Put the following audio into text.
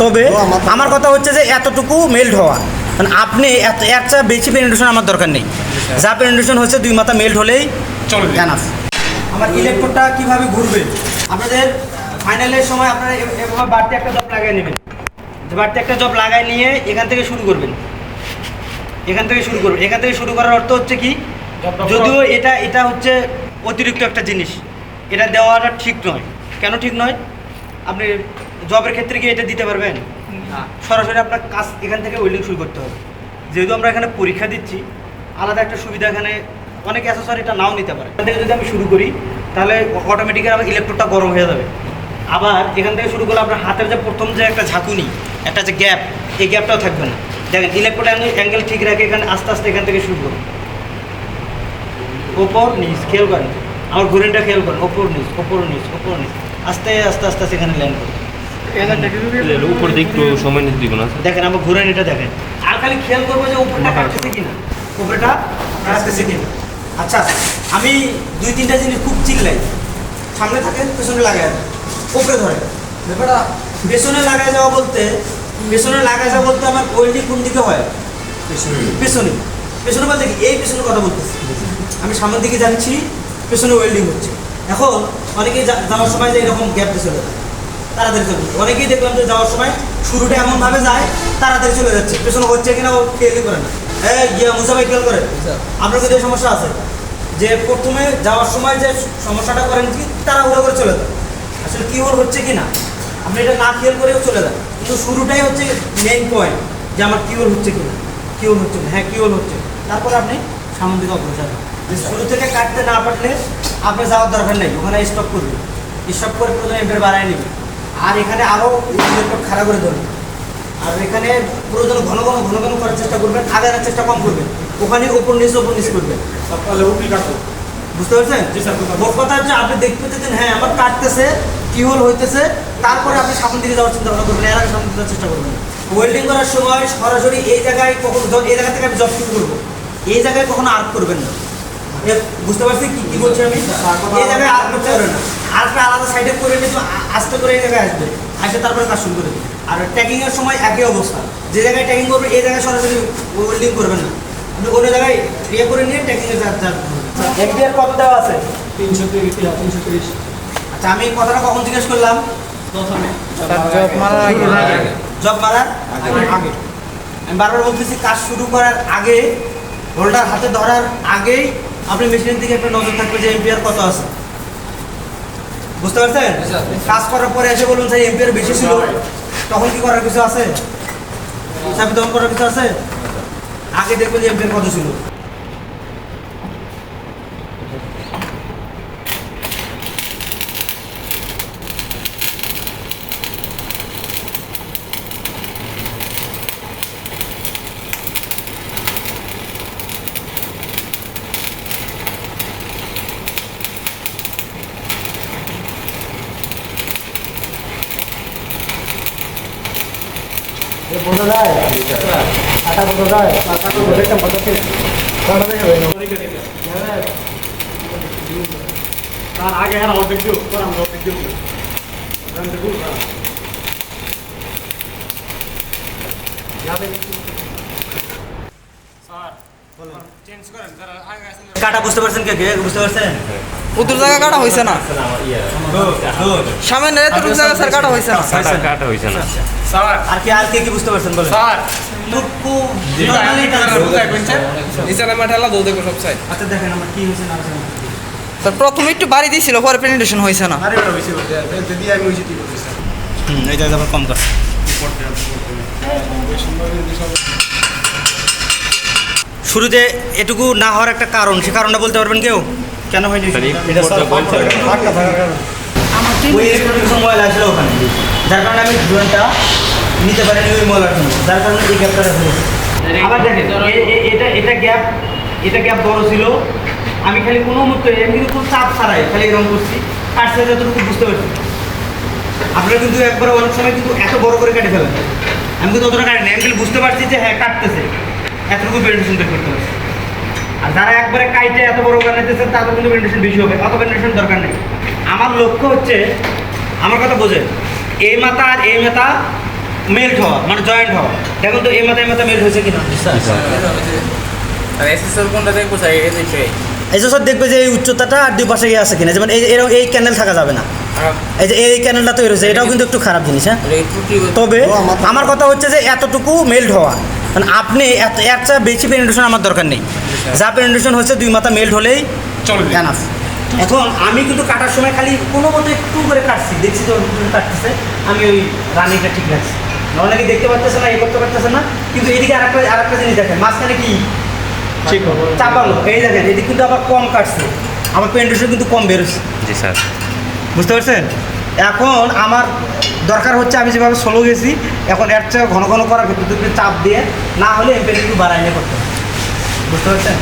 তবে আমার- কথা হচ্ছে যে এতটুকু মেল্ট হওয়া। মানে আপনি এত একটা বেশি পেনিটেশন আমার দরকার নেই। যা পেনিটেশন হচ্ছে দুই মাথা মেল্ট হলেই চলবে। এনাফ আমার ইলেকট্রোডটা কীভাবে ঘুরবে? আপনাদের ফাইনালের সময় আপনারা এভাবে বাড়তি একটা জব লাগাই নেবেন। যে বাড়তি একটা জব লাগাই নিয়ে এখান থেকে শুরু করবেন। এখান থেকে শুরু করবেন। এখান থেকে শুরু করার অর্থ হচ্ছে কি? যদিও এটা এটা হচ্ছে অতিরিক্ত একটা জিনিস। এটা দেওয়াটা ঠিক নয়। কেন ঠিক নয়? আপনি জবের ক্ষেত্রে কি এটা দিতে পারবেন? সরাসরি আপনার কাজ এখান থেকে ওয়েল্ডিং শুরু করতে হবে। যেহেতু আমরা এখানে পরীক্ষা দিচ্ছি আলাদা একটা সুবিধা এখানে অনেক অ্যাসেসরি এটা নাও নিতে পারে। এখান থেকে যদি আমি শুরু করি তাহলে অটোমেটিক্যালি আমার ইলেকট্রোডটা গরম হয়ে যাবে। আবার এখান থেকে শুরু করলে আপনার হাতের যে প্রথম যে একটা ঝাঁকুনি একটা যে গ্যাপ এই গ্যাপটাও থাকবে না। দেখেন ইলেকট্রোড অ্যাঙ্গেল ঠিক রাখে এখানে আস্তে আস্তে এখান থেকে শুরু করুন। ওপর নিচ খেয়াল করেন। আমার ঘুরেনটা খেয়াল করেন ওপর নিচ ওপর নিচ ওপর নিচ। আস্তে আস্তে আস্তে আস্তে এখানে ল্যান্ড করুন। উপর দিকে একটু সময় নিতে দিব না। দেখেন আমার ঘুরেন এটা দেখেন। আর খালি খেয়াল করব যে উপরটা কাটতেছে কিনা উপরটা কাটতেছে কিনা। আচ্ছা আমি দুই তিনটা জিনিস খুব চিল্লাই। সামনে থাকেন পেছনে লাগায় উপরে ধরে ব্যাপারটা পেছনে লাগায় যাওয়া বলতে পেছনে লাগায় যাওয়া বলতে আমার ওয়েল্ডিং কোন দিকে হয়? পেছনে। পেছনে। বলতে কি? এই পেছনে কথা বলতেছি। আমি সামনের দিকে যাচ্ছি পেছনে ওয়েল্ডিং হচ্ছে। এখন অনেকেই যা- যাওয়ার সময় যে এরকম গ্যাপ দিয়ে চলে যায়। তাড়াতাড়ি চলে যায়। অনেকেই দেখলাম যে যাওয়ার সময় শুরুটা এমনভাবে যায় তাড়াতাড়ি চলে যাচ্ছে। পেছনে হচ্ছে কিনা ও খেয়ালই করে না। হ্যাঁ গিয়া মুসা ভাই খেয়াল করে। আপনার কিন্তু সমস্যা আছে? যে প্রথমে যাওয়ার সময় যে সমস্যাটা করেন কি তারা উড়ে করে চলে যায় আসলে কি ওর হচ্ছে কি না আপনি এটা না খেয়াল করেও চলে যান। কিন্তু শুরুটাই হচ্ছে মেইন পয়েন্ট যে আমার কিওর হচ্ছে কিনা। কিওর হচ্ছে না হ্যাঁ কিওর হচ্ছে। তারপর আপনি সামনের দিকে অগ্রসর হন। যে শুরু থেকে কাটতে না পারলে আপনি যাওয়ার দরকার নেই। ওখানে স্টপ করবে স্টপ করে প্রথমে এম্পের বাড়ায় নেবে আর এখানে আরও খাড়া করে ধরবে। আর এখানে প্রয়োজন ঘন ঘন ঘন ঘন করার চেষ্টা করবেন আগানোর চেষ্টা কম করবেন ওখানে উপর নিচ উপর নিচ করবেন বুঝতে পারছেন? জি স্যার, বুঝতে মোট কথা হচ্ছে আপনি দেখতে পেতেছেন হ্যাঁ আমার কাটতেছে কি হোল হইতেছে তারপরে আপনি সামনের দিকে যাওয়ার চিন্তা ভাবনা করবেন এর আগে সামনের দিকে যাওয়ার চেষ্টা করবেন ওয়েল্ডিং করার সময় সরাসরি এই জায়গায় কখনো এই জায়গা থেকে আমি জব শুরু করব। এই জায়গায় কখনো আর্ট করবেন না। বুঝতে পারছি কি কি বলছি আমি? এই জায়গায় আর্ট করতে পারবেন না। আলাদা সাইডে করে নিয়ে তো আস্তে করে এই জায়গায় আসবে। আসে তারপরে কাজ শুরু করে। আর ট্যাগিং এর সময় একই অবস্থা। যে জায়গায় ট্যাগিং করবে এই জায়গায় সরাসরি ওয়েল্ডিং করবেন না। আপনি অন্য জায়গায় ইয়ে করে নিয়ে ট্যাগিং এর এমপিআর কত দেওয়া আছে? তিনশো তিরিশ তিনশো তিরিশ। আচ্ছা আমি কথাটা কখন জিজ্ঞেস করলাম? জব মারার আগে। জব মারার আগে। আমি বারবার বলতেছি কাজ শুরু করার আগে হোল্ডার হাতে ধরার আগেই আপনি মেশিনের দিকে একটা নজর থাকবে যে এমপিআর কত আছে। বুঝতে পারছেন? কাজ করার পরে এসে বলুন স্যার এমপিআর বেশি ছিল। তখন কি করার কিছু আছে? চাবি করার কিছু আছে? আগে দেখবেন যে এমপিআর কত ছিল। বোঝা যায় আটা বোঝা যায় আটা বোঝা দেখতাম কত ছিল তার আগে হ্যাঁ অর্ধেক দিও পর আমরা অর্ধেক দিও চেঞ্জ করেন যারা আগে আসলে কাটা বুঝতে পারছেন কে কে বুঝতে পারছেন উত্তর জায়গা কাটা হয়েছে না সামনে এতটুকু জায়গা স্যার কাটা হয়েছে না কাটা কাটা হয়েছে না স্যার। আর কি আর কে কি বুঝতে পারছেন? বলেন। স্যার। টুকু যেটা normally আপনারা টানছে। বুঝাই পেয়েছেন নিচে মাঠে আলাদা দেখব সব সাইড আচ্ছা দেখেন আমার কি হয়েছে না স্যার প্রথমে একটু বাড়ি দিয়েছিল পরে প্রেজেন্টেশন হয়েছে না। আরে ওটা বেশি যদি আমি ওই চিঠি করতে স্যার। হুম এই আবার কম কর শুরুতে এটুকু না হওয়ার একটা কারণ সে কারণটা বলতে পারবেন কেউ? কেন হয়নি? এটা স্যার বলছে ওই ইলেকট্রনিক ময়লা আসলে ওখানে। যার কারণে আমি ড্রোনটা নিতে পারিনি ওই ময়লার যার কারণে এই গ্যাপটা হয়েছে। আবার দেখেন এটা এটা গ্যাপ এটা গ্যাপ বড় ছিল। আমি খালি কোনো মুহূর্তে আমি কিন্তু খুব চাপ ছাড়াই খালি এরকম করছি। কাটছে যতটুকু বুঝতে পারছি। আপনারা কিন্তু একবার অনেক সময় কিন্তু এত বড় করে কেটে ফেলেন। আমি কিন্তু অতটা কাটি আমি খালি বুঝতে পারছি যে হ্যাঁ কাটতেছে। এতটুকু পেন্টেশন বের করতে পারছি। আর যারা একবারে কাইটে এত বড় করে বানাইতেছেন তাদের কিন্তু পেন্টেশন বেশি হবে। অত পেন্টেশন দরকার নেই। আমার লক্ষ্য হচ্ছে আমার কথা বোঝেন এই মাথা আর এই মাথা মেল্ট হওয়া মানে জয়েন্ট হওয়া। দেখুন তো এই মাথা এই মাথা মেল্ট হয়েছে কিনা? এই দেখবে যে এই উচ্চতাটা আর দুই পাশে গিয়ে আছে কিনা। যেমন এই এরকম এই ক্যান্ডেল থাকা যাবে না। এই যে এই ক্যান্ডেলটা তৈরি হয়েছে এটাও কিন্তু একটু খারাপ জিনিস হ্যাঁ? তবে আমার কথা হচ্ছে যে এতটুকু মেল্ট হওয়া। মানে আপনি চেয়ে বেশি পেনিটেশন আমার দরকার নেই। যা পেনিটেশন হচ্ছে দুই মাথা মেল্ট হলেই চলবে। এখন আমি কিন্তু কাটার সময় খালি কোনো মতো একটু করে কাটছি। দেখছি ভিতরে কাটতেছে আমি ওই রানিংটা ঠিক রাখছি। অনেকে দেখতে পারতেছে না এ করতে পারতেছে না কিন্তু এদিকে আরেকটা আরেকটা জিনিস দেখেন মাঝখানে কি? ঠিক চাপালো এই দেখেন এদিকে কিন্তু আবার কম কাটছে। আমার পেনিটেশন কিন্তু কম বেরোচ্ছে। জি স্যার। বুঝতে পারছেন? এখন আমার দরকার হচ্ছে আমি যেভাবে স্লো গেছি এখন এর চেয়ে ঘন ঘন করা ভিতরে চাপ দিয়ে না হলে এমপেল একটু বাড়াইলে করতে হবে। বুঝতে পারছেন?